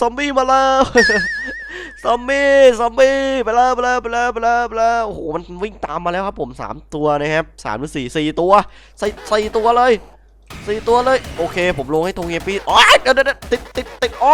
ซอมบี้มาแล้วซอมบี้ซอมบี้ไปแล้วไปแล้วไปแล้วไปแล้วไปแล้วโอ้โหมันวิ่งตามมาแล้วครับผมสามตัวนะครับสามหรือสี่สี่ตัวสี่สี่ตัวเลยสี่ตัวเลย โอเค ผมลงให้ทงเฮียปี้อ๋อเดี๋ยวเดี๋ยวเดี๋ยวติดติดติดอ๋อ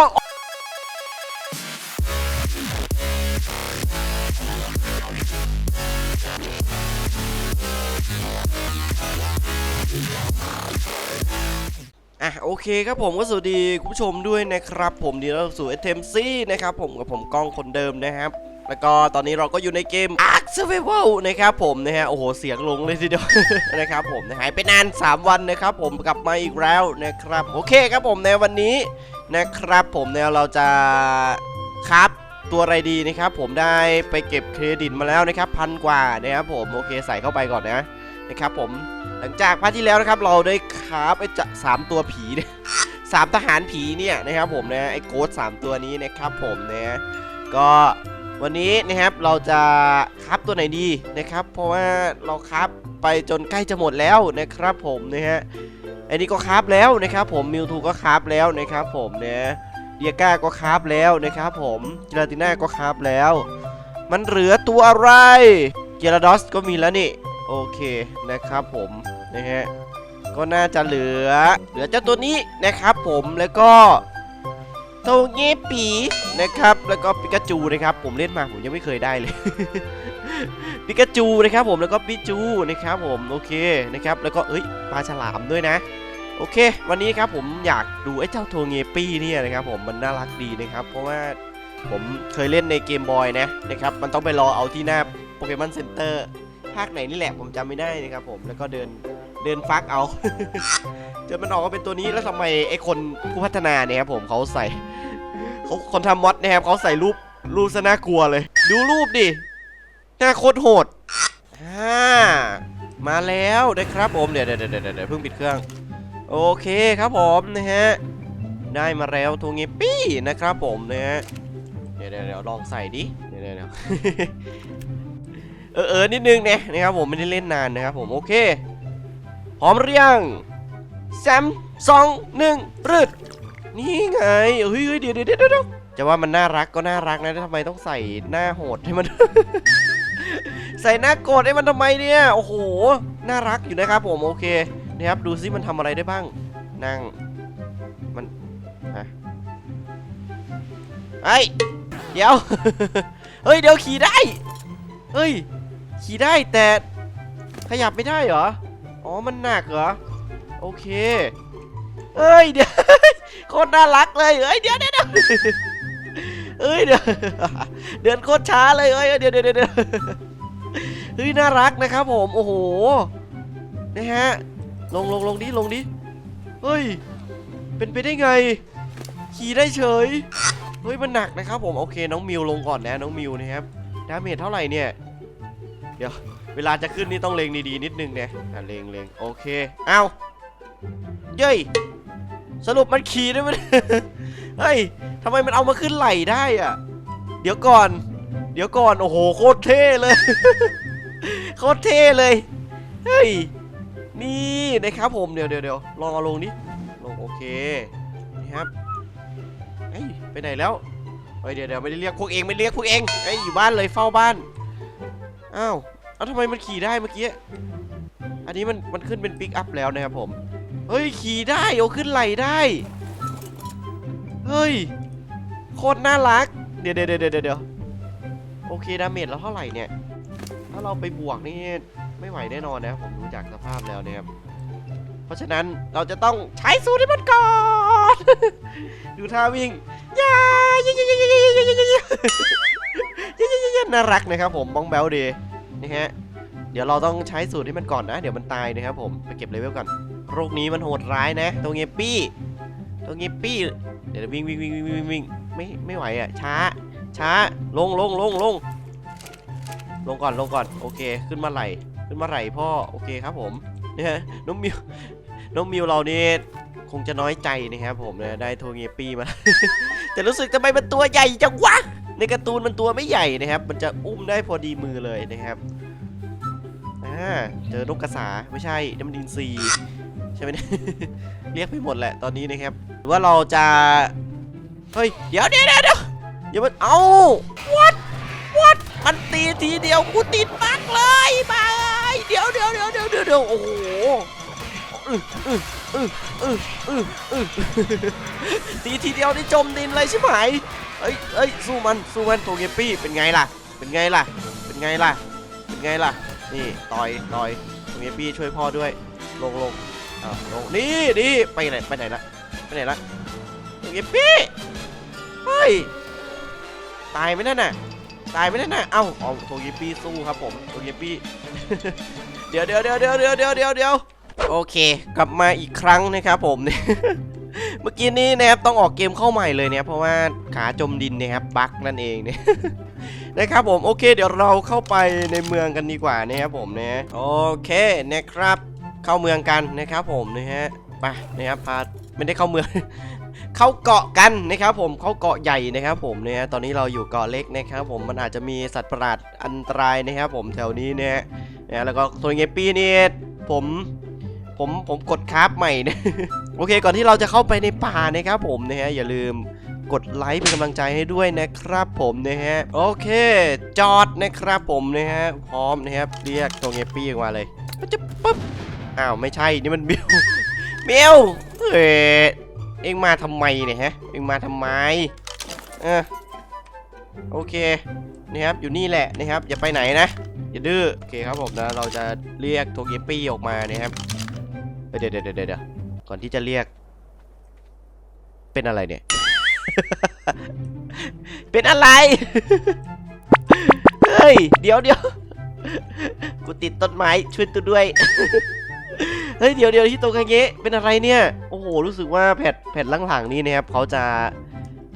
อะโอเคครับผมก็สวัสดีคุณผู้ชมด้วยนะครับ ผมดีแล้วสู่เอเทมซี่นะครับผมกับผมกล้องคนเดิมนะครับ แล้วก็ตอนนี้เราก็อยู่ในเกม Ark Survival นะครับผมนะฮะโอ้โหเสียงลงเลยทีเดียวนะครับผมหายไปนาน 3 วันนะครับผมกลับมาอีกแล้วนะครับโอเคครับผมในวันนี้นะครับผมเนี่ยเราจะครับตัวอะไรดีนะครับผมได้ไปเก็บเครดิตมาแล้วนะครับพันกว่านะครับผมโอเคใส่เข้าไปก่อนนะนะครับผม หลังจากพาร์ทที่แล้วนะครับเราได้คราฟไอ้จะสามตัวผีเนี่ยสามทหารผีเนี่ยนะครับผมนะไอ้โกดสามตัวนี้นะครับผมนะก็วันนี้นะครับเราจะครับตัวไหนดีนะครับ เพราะว่าเราครับไปจนใกล้จะหมดแล้วนะครับผมนะฮะอันนี้ก็ครับแล้วนะครับผมมิวทูก็ครับแล้วนะครับผมนะเดียก้าก็ครับแล้วนะครับผมจิลาติน่าก็ครับแล้ว มันเหลือตัวอะไรเกราดอสก็มีแล้วนี่ โอเคนะครับผมนะฮะก็น่าจะเหลือ เหลือเจ้าตัวนี้นะครับผมแล้วก็โตเงปีนะครับ แล้วก็ปิกาจูนะครับ ผมเล่นมาผมยังไม่เคยได้เลยปิกาจูนะครับผมแล้วก็ปิจูนะครับผมโอเคนะครับ แล้วก็เอ้ยปลาฉลามด้วยนะ โอเค วันนี้ครับผมอยากดูไอ้เจ้าโทเงปี้เนี่ยนะครับ ผมมันน่ารักดีนะครับ เพราะว่าผมเคยเล่นในเกมบอยนะนะครับ มันต้องไปรอเอาที่หน้าโปเกมอนเซ็นเตอร์ ภาคไหนนี่แหละผมจำไม่ได้นะครับผมแล้วก็เดินเดินฟักเอา จนมันออกมาเป็นตัวนี้แล้วทำไมไอ้คนผู้พัฒนาเนี่ยครับผมเขาใส่เขาคนทำมอดนะครับเขาใส่รูปรูปซะน่ากลัวเลย ดูรูปดิหน้าโคตรโหดอ่ามาแล้วนะครับผมเดี๋ยวเดี๋ยวเดี๋ยวเพิ่งปิดเครื่อง โอเคครับผมนะฮะได้มาแล้วทูงิปี้นะครับผมนะฮะเดี๋ยวเดี๋ยวเดี๋ยวลองใส่ดิเดี๋ยวเดี๋ยว เออเออนิดนึงเนี่ยนะครับผมไม่ได้เล่นนานนะครับผมโอเคพร้อมหรือยังสามสองหนึ่งรึดนี่ไงเฮ้ยเดี๋ยวเดี๋ยวเดี๋ยวจะว่ามันน่ารักก็น่ารักนะทำไมต้องใส่หน้าโหดให้มัน ใส่หน้าโกรธให้มันทำไมเนี่ยโอ้โหน่ารักอยู่นะครับผมโอเคนะครับดูซิมันทำอะไรได้บ้างนั่งมันฮะไอเดี๋ยว เฮ้ย เดี๋ยวขี่ได้ เฮ้ย ขี่ได้แต่ขยับไม่ได้เหรอ อ๋อ มันหนักเหรอ โอเค เอ้ยเดี๋ยวโคตรน่ารักเลยเอ้ยเดี๋ยวเดี๋ยวเดี๋ยวเอ้ยเดี๋ยวเดินโคตรช้าเลยเอ้ยเดี๋ยวเดี๋ยวเดี๋ยวเดี๋ยวเฮ้ยน่ารักนะครับผม โอ้โห นะฮะ ลงลงลงดิลงดิเฮ้ย เป็นไปได้ไง ขี่ได้เฉย เฮ้ย มันหนักนะครับผม โอเค น้องมิวลงก่อนนะ น้องมิวนะครับ ดาเมจเท่าไหร่เนี่ย ดี๋ยวเวลาจะขึ้นนี่ต้องเลงดีๆนิดนึงเนี่ยอะเลงเลงโอเคเอาเย้ยสรุปมันขี่ได้ไหมเฮ้ยทำไมมันเอามาขึ้นไหลได้อะเดี๋ยวก่อน เดี๋ยวก่อน โอ้โห โคตรเท่เลย โคตรเท่เลย เฮ้ย นี่นะครับผม เดี๋ยวเดี๋ยวเดี๋ยวลองเอาลงดิลงโอเค นี่ครับเฮ้ย ไปไหนแล้ว เฮ้ย เดี๋ยวเดี๋ยวไม่ได้เรียกพวกเองไม่เรียกพวกเองเฮ้ย อยู่บ้านเลยเฝ้าบ้าน อ้าวเอ้าทำไมมันขี่ได้เมื่อกี้ อันนี้มันมันขึ้นเป็นปิกอัพแล้วนะครับผม เฮ้ยขี่ได้โอ้ขึ้นไหลได้ เฮ้ยโคตรน่ารักเดี๋ยวเดี๋ยวเดี๋ยวเดี๋ยวเดี๋ยวโอเคดาเมจเราเท่าไหร่เนี่ย ถ้าเราไปบวกนี่ไม่ไหวแน่นอนนะผมดูจากสภาพแล้วนะครับ เพราะฉะนั้นเราจะต้องใช้สูตรให้มันก่อน ดูท่าวิ่งยายายายายายายายายายาน่ารักนะครับผมบ้องแบลดี นะฮะเดี๋ยวเราต้องใช้สูตรให้มันก่อนนะ เดี๋ยวมันตายนะครับผมไปเก็บเลเวลก่อนโรคนี้มันโหดร้ายนะ ตัวเงปี้ ตัวเงปี้ เดี๋ยววิ่งวิ่งวิ่งวิ่งวิ่งวิ่งไม่ไม่ไหวอะช้า ช้าลงลงลงลงลงก่อนลงก่อนโอเค ขึ้นมาไหลขึ้นมาไหลพ่อโอเคครับผมเนี่ยน้องมิวน้องมิวเรานี่คงจะน้อยใจนะครับผมนะได้โทเงปี้มา แต่รู้สึกทำไมมันตัวใหญ่จังวะ ในการ์ตูนมันตัวไม่ใหญ่นะครับ มันจะอุ้มได้พอดีมือเลยนะครับอ่าเจอนกกระสาไม่ใช่น้ำมันอินทรีใช่ไหมเนี่ยเรียกไปหมดแหละตอนนี้นะครับหรือว่าเราจะเฮ้ยเดี๋ยวเดี๋ยวเดี๋ยวเดี๋ยวอย่ามันเอาวัดวัดมันตีทีเดียวกูติดบักเลยบายเดี๋ยวเดี๋ยวเดี๋ยวเดี๋ยวเดี๋ยวโอ้โห ตีทีเดียวได้จมดินเลยใช่ไหมเอ้ยเอ้ยสู้มันสู้มันโทเกปี้เป็นไงล่ะ เป็นไงล่ะ เป็นไงล่ะ เป็นไงล่ะ นี่ต่อยต่อยโทเกปี้ช่วยพ่อด้วย ลงลงอ่าลงนี่นี่ไปไหนไปไหนละไปไหนละโทเกปี้เฮ้ยตายไหมนั่นน่ะตายไหมนั่นน่ะเอ้าเอาโทเกปี้สู้ครับผมโทเกปี้เดี๋ยวเดี๋ยวเดี๋ยวเดี๋ยวเดี๋ยวเดี๋ยวเดี๋ยว โอเค กลับมาอีกครั้งนะครับผมเนี่ยเมื่อกี้นี้นะครับต้องออกเกมเข้าใหม่เลยเนี่ยเพราะว่าขาจมดินนะครับบั๊กนั่นเองเนี่ยนะครับผมโอเค เดี๋ยวเราเข้าไปในเมืองกันดีกว่านะครับผมนะโอเคนะครับ เข้าเมืองกันนะครับผมนะฮะไปนะครับพาไม่ได้เข้าเมือง เข้าเกาะกันนะครับผมเข้าเกาะใหญ่นะครับผมเนะฮะตอนนี้เราอยู่เกาะเล็กนะครับผมมันอาจจะมีสัตว์ประหลาดอันตรายนะครับผมแถวนี้เนี่ยนะฮะแล้วก็โซนเงปี้นี่ผม ผมผมกดคราฟใหม่นะโอเค ก่อนที่เราจะเข้าไปในป่านะครับผมนะฮะอย่าลืมกดไลค์เป็นกำลังใจให้ด้วยนะครับผมนะฮะโอเค จอดนะครับผมนะฮะพร้อมนะครับเรียกตัวเงปี้ออกมาเลยมันจะปุ๊บอ้าวไม่ใช่นี่มันเบลเบลเฮ้เอ็งมาทำไมเนี่ยฮะเอ็งมาทำไมเออโอเคนะครับอยู่นี่แหละนะครับอย่าไปไหนนะอย่าดื้อโอเคครับผมนะเราจะเรียกโทเกปี้ออกมานะครับ เดี๋ยวเดี๋ยวเดี๋ยวเดี๋ยวก่อนที่จะเรียก เป็นอะไรเนี่ย เป็นอะไร เฮ้ย เดี๋ยวเดี๋ยวกูติดต้นไม้ช่วยตัวด้วย เฮ้ย เดี๋ยวเดี๋ยวที่โตกางเงะเป็นอะไรเนี่ย โอ้โห รู้สึกว่าแผ่นแผ่นหลังๆนี้นะครับเขาจะ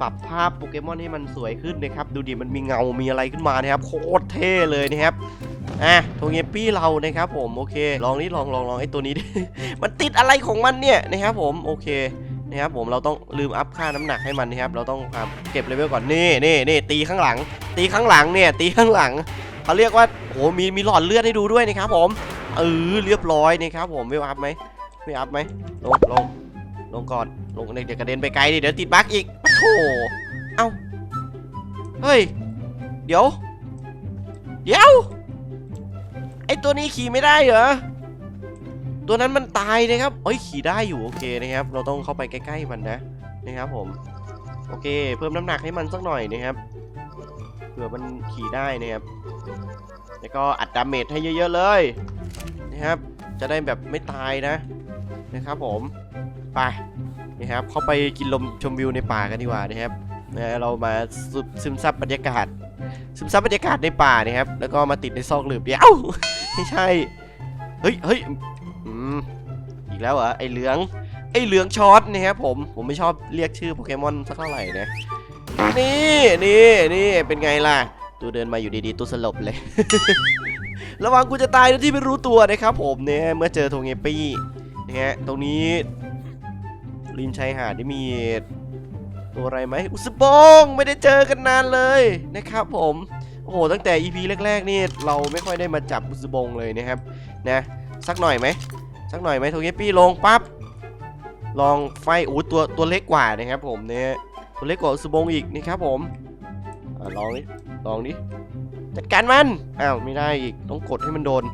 ปรับภาพโปเกมอนให้มันสวยขึ้นนะครับ ดูดิมันมีเงา มีอะไรขึ้นมานะครับ โคตรเท่เลยนะครับ อะโทเงปี้เรานะครับผมโอเคลองนี่ลองลองลองไอ้ตัวนี้ดิมันติดอะไรของมันเนี่ยนะครับผมโอเคนะครับผมเราต้องลืมอัพค่าน้ำหนักให้มันนะครับเราต้องอะเก็บเลเวลก่อนนี่นี่นี่ตีข้างหลัง ตีข้างหลังเนี่ยตีข้างหลังเขาเรียกว่าโหมีมีหลอดเลือดให้ดูด้วยนะครับผมเออเรียบร้อยนะครับผมไม่อัพไหมไม่อัพไหมลงลงลงก่อนลงเดี๋ยวกระเด็นไปไกลดิเดี๋ยวติดบั๊กอีกปะโถเอ้าเฮ้ยเดี๋ยวเดี๋ยวไอ ตัวนี้ขี่ไม่ได้เหรอ ตัวนั้นมันตายนะครับเอ้ยขี่ได้อยู่โอเคนะครับ เราต้องเข้าไปใกล้ๆมันนะนะครับผม โอเค เพิ่มน้ำหนักให้มันสักหน่อยนะครับเผื่อมันขี่ได้นะครับ แล้วก็อัดดาเมจให้เยอะ ๆเลยนะครับ จะได้แบบไม่ตายนะนะครับผม ไปนะครับ เข้าไปกินลมชมวิวในป่ากันดีกว่านะครับนะเรามาซึมซึมซับบรรยากาศซึมซับบรรยากาศในป่านะครับ แล้วก็มาติดในซอกหลืบเดียว ไม่ใช่ เฮ้ยเฮ้ยอืมอีกแล้วเหรอไอเหลือง ไอเหลืองช็อตนะครับผม ผมไม่ชอบเรียกชื่อโปเกมอนสักเท่าไหร่นะ นี่นี่นี่เป็นไงล่ะ ตัวเดินมาอยู่ดีๆตัวสลบเลย ระวังกูจะตายโดยที่ไม่รู้ตัวนะครับผมเนี่ยเมื่อเจอโทเงปี้นะฮะตรงนี้ริมชายหาดนี่มีตัวอะไรไหมอุสบงไม่ได้เจอกันนานเลยนะครับผม โอ้โหตั้งแต่ EP แรก ๆ นี่เราไม่ค่อยได้มาจับอุสบงเลยนะครับนะสักหน่อยไหมสักหน่อยไหมโทเงปี้ลงปั๊บลองไฟโอ้ตัวตัวเล็กกว่านะครับผมเนี่ยตัวเล็กกว่าอุสบงอีกนะครับผมอลองดิลองดิจัดการมันอ้าวไม่ได้อีกต้องกดให้มันโดน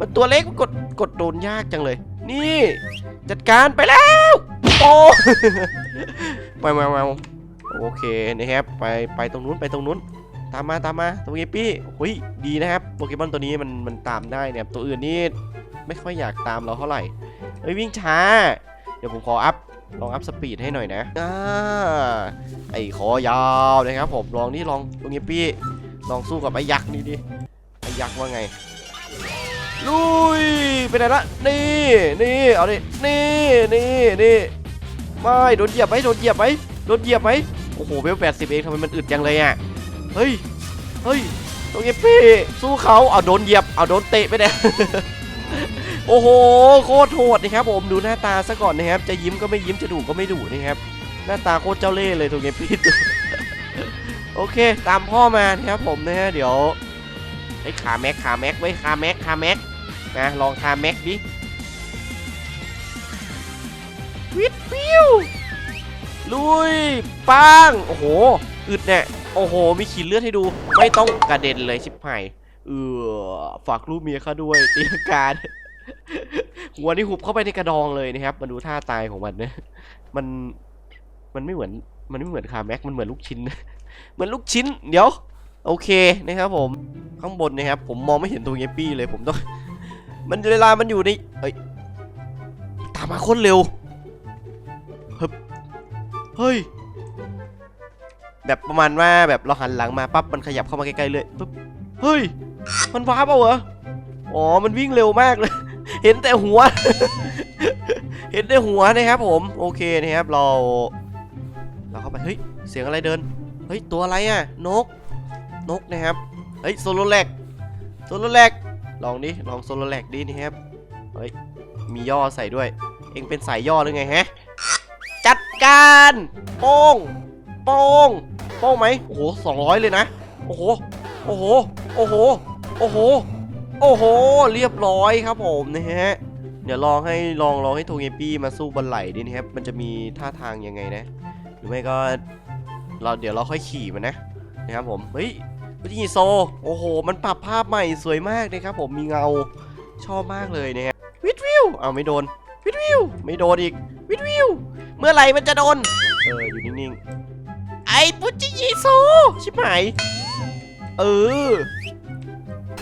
มันตัวเล็กมันกดกดโดนยากจังเลย นี่ จัดการไปแล้วโอ้ไปมามาโอเคนะครับไปไปตรงนู้นไปตรงนู้น ตามมาตามมาตัวเกปี้หุยดีนะครับโปเกมอนตัวนี้มันมันตามได้เนี่ยตัวอื่นนี่ไม่ค่อยอยากตามเราเท่าไหร่เฮ้ยวิ่งช้า เดี๋ยวผมขออัพลองอัพสปีดให้หน่อยนะอ่าไอ้ขอยาวนะครับผมลองนี่ลองตัวเกปี้ลองสู้กับไอ้ยักษ์นี่ดิไอ้ยักษ์ว่าไงลุยไปไหนละนี่นี่เอาดินี่นี่นี่ไม่โดนเหยียบไหมโดนเหยียบไหมโดนเหยียบไหมโอ้โหเวลแปดสิบเองทำไมมันอึดจังเลยอะ เฮ้ย เฮ้ยตรงนี้พี่สู้เขาเอาโดนเหยียบ เอาโดนเตะไปเนี่ยโอ้โห โคตรโหดนะครับผมดูหน้าตาซะก่อนนะครับ จะยิ้มก็ไม่ยิ้มจะดุก็ไม่ดุนะครับ หน้าตาโคตรเจ้าเล่ห์เลยตรงนี้พี่โอเค ตามพ่อมานะครับผมนะฮะเดี๋ยวไอ้ขาแม็กขาแม็กไว้ขาแม็กขาแม็กนะลองขาแม็กดิวิดวิวลุยปังโอ้โหอึดเนี่ย โอ้โห มีขีดเลือดให้ดู ไม่ต้องกระเด็นเลยชิบหายเออฝากลูกเมียข้าด้วยตีการหัวนี่หุบเข้าไปในกระดองเลยนะครับ มาดูท่าตายของมันนะมันมันไม่เหมือนมันไม่เหมือนคาแม็กมันเหมือนลูกชิ้น เหมือนลูกชิ้น เดี๋ยว โอเคนะครับผมข้างบนนะครับ ผมมองไม่เห็นตัวเงปปี้เลยผมต้อง มันเวลามันอยู่ในเอ้ยตามมาคนเร็วเฮ้ย แบบประมาณว่าแบบเราหันหลังมาปั๊บมันขยับเข้ามาใกล้ๆเลยปุ๊บเฮ้ย มันว้าร์ปเอาเหรออ๋อมันวิ่งเร็วมากเลย เห็นแต่หัว เห็นแต่หัวนะครับผมโอเคนะครับเรา เราเข้าไปเฮ้ยเสียงอะไรเดินเฮ้ยตัวอะไรอะนก นกนะครับเฮ้ยโซโลแลกโซโลแลกลองดิลองโซโลแลกดินะครับเฮ้ยมีย่อใส่ด้วย เองเป็นสายย่อหรือไงฮะจัดการโป้ง โป้งโป้งไหมโอ้โหสองร้อยเลยนะ โอ้โห โอ้โห โอ้โห โอ้โห โอ้โห เรียบร้อยครับผมนะฮะ เดี๋ยวลองให้ลองลองให้โทเงปี้มาสู้บนไหลดินะครับ มันจะมีท่าทางยังไงนะ หรือไม่ก็เราเดี๋ยวเราค่อยขี่มันนะนะครับผม เฮ้ยวิธีโซ โอ้โห มันปรับภาพใหม่สวยมากนะครับผม มีเงาชอบมากเลยนะฮะวิดวิวเอาไม่โดนวิดวิวไม่โดนอีกวิดวิวเมื่อไหร่มันจะโดน เอออยู่นิ่งๆ อ้ปุจิยิโซชิบหายเออ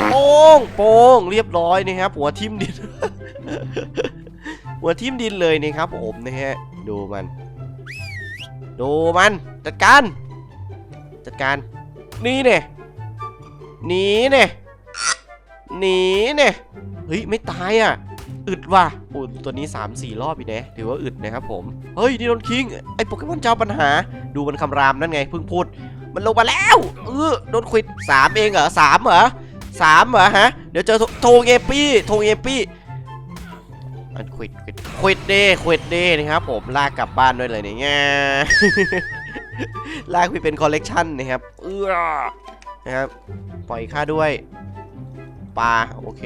โป้งโป้งเรียบร้อยนะครับ หัวทิ่มดิน หัวทิ่มดินเลยนะครับผมนะฮะดูมัน ดูมันจัดการ จัดการ นี่เนี่ยหนีเนี่ยหนีเนี่ยเฮ้ยไม่ตายอะ อึดว่ะโอ้ตัวนี้ 3 4 รอบอีกนะถือว่าอึดนะครับผม เฮ้ยนี่โดนคิง ไอโปเกมอนเจ้าปัญหา ดูมันคำรามนั่นไงเพิ่งพูด มันลงมาแล้ว เออโดนควิดสามเองเหรอสามเหรอสามเหรอฮะ เดี๋ยวเจอโทเงปี้โทเงปี้อันควิดควิดควิดเดควิดเดนะครับผมลากกลับบ้านด้วยเลยเนี่ยลากไปเป็นคอลเลกชันนะครับเออนะครับปล่อยค่าด้วยปลาโอเค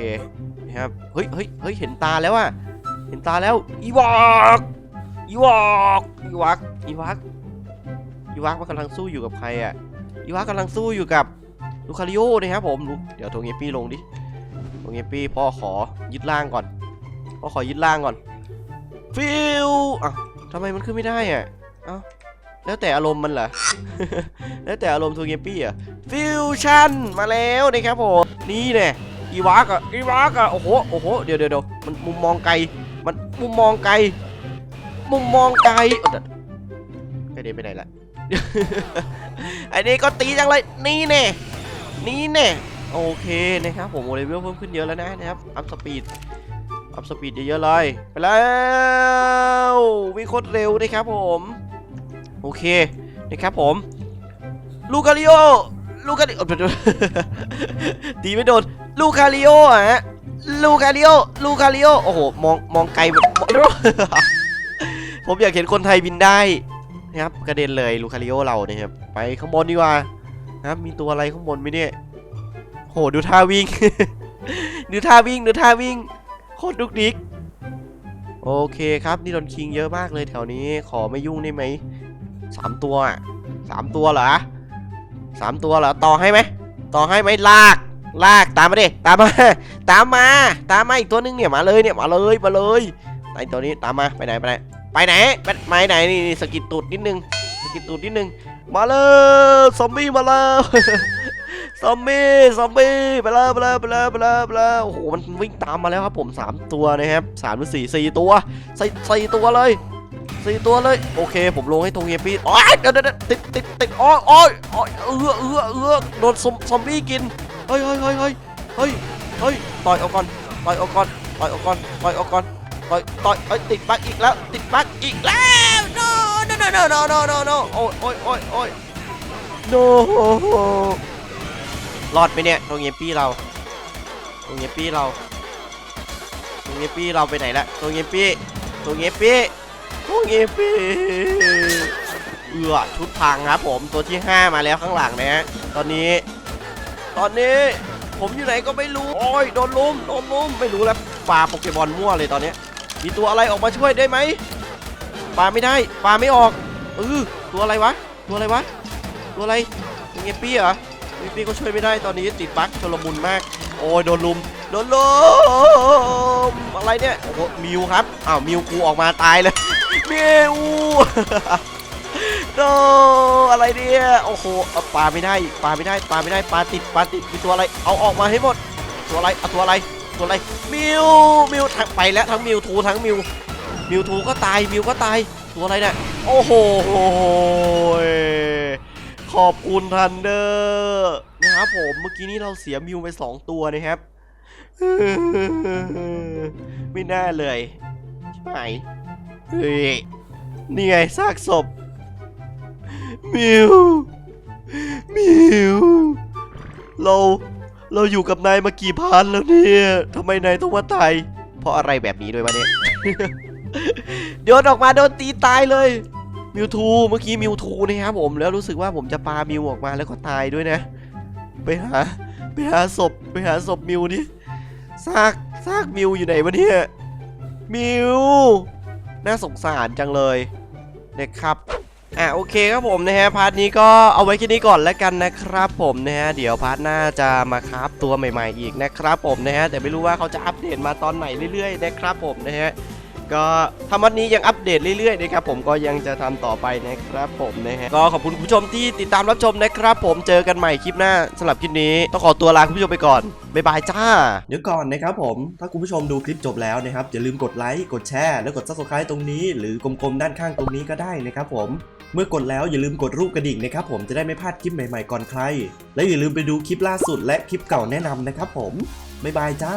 นะครับ เฮ้ยเฮ้ยเฮ้ยเห็นตาแล้วอะเห็นตาแล้วอีวอกอีวอกอีวักอีวักอีวักมันกำลังสู้อยู่กับใครอะอีวักกำลังสู้อยู่กับลูคาริโอนะครับผมลูกเดี๋ยวโทเงปี้ลงดิโทเงปี้พ่อขอยึดล่างก่อนพ่อขอยึดล่างก่อนฟิวอะทำไมมันขึ้นไม่ได้อะเอ้าแล้วแต่อารมณ์มันเหรอ แล้วแต่อารมณ์โทเงปี้อะฟิวชั่นมาแล้วนะครับผม นี่แน่ อีวากอะอีวากอะโอ้โหโอ้โหเดี๋ยวเดี๋ยวเดี๋ยวมันมุมมองไกลมันมุมมองไกล มุมมองไกลเอาแต่ไปเดนไปไหนละไอ้นี่ก็ตีจังเลยนี่แน่นี่แน่โอเคนะครับผมโอเลเวลเพิ่มขึ้นเยอะแล้วนะนะครับอัพสปีดอัพสปีดเยอะๆเลยไปแล้ววิ่งโคตรเร็วนะครับผมโอเคนะครับผมลูกาลิโอลูกาลิโอตีไม่โดน ลูคาริโออะฮะลูคาริโอลูคาริโอโอ้โหมองมองไกลแบบผมอยากเห็นคนไทยบินได้นะครับกระเด็นเลยลูคาริโอเราเนี่ยครับไปข้างบนดีกว่านะครับมีตัวอะไรข้างบนไหมเนี่ยโหดูท่าวิ่งดูท่าวิ่งดูท่าวิ่งโคตรดุกดิกโอเคครับนี่โดนคิงเยอะมากเลยแถวนี้ขอไม่ยุ่งได้ไหมสามตัวอะสามตัวเหรอสามตัวเหรอต่อให้ไหมต่อให้ไหมลาก ลากตามมาดิตามมา ตามมา ตามมาอีกตัวนึงเนี่ยมาเลยเนี่ยมาเลยมาเลยไอตัวนี้ตามมาไปไหนไปไหนไปไหนไปไหนนี่สกิดตูดนิดนึงสกิดตูดนิดนึงมาเลยซอมบี้มาเลยซอมบี้ซอมบี้ไปเลยไปเลยไปเลยไปเลยไปเลยโอ้โหมันวิ่งตามมาแล้วครับผมสามตัวนะครับสามหรือสี่สี่ตัวสี่สี่ตัวเลยสี่ตัวเลยโอเค ผมลงให้ตรงเฮียปี้โอ้ยเดี๋ยวเดี๋ยวเดี๋ยวติดติดติดโอ้ยโอ้ยโอ้ยเอือเอือเอือโดนซอมซอมบี้กิน เฮ้ยเฮ้ยเฮ้ยเฮ้ยเฮ้ยเฮ้ยต่อยออกก่อนต่อยออกก่อนต่อยออกก่อนต่อยออกก่อนต่อยต่อยเอ้ยติดบั๊กอีกแล้ว ติดบั๊กอีกแล้ว no no no no no no no no โอ้ยโอ้ยโอ้ยโอ้ย no รอดไหมเนี่ยตรงเยปี้เราตรงเยปี้เราตรงเยปี้เราไปไหนละตรงเยปี้ตรงเยปี้ตรงเยปี้เอือชุดพังครับผมตัวที่ 5 มาแล้วข้างหลังนะฮะตอนนี้ ตอนนี้ผมอยู่ไหนก็ไม่รู้ โอ้ยโดนลุมโดนลุมไม่รู้แล้วปลาโปเกมอนมั่วเลยตอนนี้ มีตัวอะไรออกมาช่วยได้ไหมปลาไม่ได้ปลาไม่ออกเออตัวอะไรวะ ตัวอะไรวะ ตัวอะไรเงยปี้เหรอเงยปี้ก็ช่วยไม่ได้ตอนนี้ติดบั๊กชลมุนมาก โอ้ยโดนลุมโดนลุมอะไรเนี่ยโอ้โหมิวครับอ้าวมิวกูออกมาตายเลยมิว โนอะไรเนี่ยโอ้โหปลาไม่ได้ปลาไม่ได้ปลาไม่ได้ปลาติดปลาติดมีตัวอะไรเอาออกมาให้หมดตัวอะไรเอาตัวอะไรตัวอะไรมิวมิวทั้งไปแล้วทั้งมิวทูทั้งมิวมิวทูก็ตายมิวก็ตายตัวอะไรเนี่ยโอ้โหขอบคุณทันเดอร์นะครับผมเมื่อกี้นี้เราเสียมิวไป 2 ตัวนะครับไม่น่าเลยใช่ไหมเฮ้ยนี่ไงซากศพ มิวมิวเราเราอยู่กับนายมากี่พันแล้วเนี่ยทำไมนายต้องมาตายเพราะอะไรแบบนี้ด้วยวะเนี่ยโยนออกมาโดนตีตายเลยมิวทูเมื่อกี้มิวทูนะครับผมแล้วรู้สึกว่าผมจะปามิวออกมาแล้วก็ตายด้วยนะ ไปหาไปหาศพไปหาศพมิวนี่ซากซากมิวอยู่ไหนวะเนี่ยมิวน่าสงสารจังเลยนะครับ อะโอเคครับผมนะฮะพาร์ทนี้ก็เอาไว้แค่นี้ก่อนแล้วกันนะครับผมนะฮะเดี๋ยวพาร์ทหน้าจะมาคราฟตัวใหม่ๆอีกนะครับผมนะฮะแต่ไม่รู้ว่าเขาจะอัปเดตมาตอนไหนเรื่อยๆนะครับผมนะฮะก็ทำวันนี้ยังอัปเดตเรื่อยๆนะครับผมก็ยังจะทำต่อไปนะครับผมนะฮะก็ขอบคุณคุณผู้ชมที่ติดตามรับชมนะครับผมเจอกันใหม่คลิปหน้าสำหรับคลิปนี้ต้องขอตัวลาคุณผู้ชมไปก่อนบ๊ายบายจ้า เดี๋ยวก่อนนะครับผมถ้าคุณผู้ชมดูคลิปจบแล้วนะครับอย่าลืมกดไลค์กดแชร์แล้วกด subscribe ตรงนี้ หรือกลมๆด้านข้างตรงนี้ก็ได้นะครับผม เมื่อกดแล้วอย่าลืมกดรูปกระดิ่งนะครับผมจะได้ไม่พลาดคลิปใหม่ๆก่อนใคร และอย่าลืมไปดูคลิปล่าสุดและคลิปเก่าแนะนำนะครับผมบ๊ายบายจ้า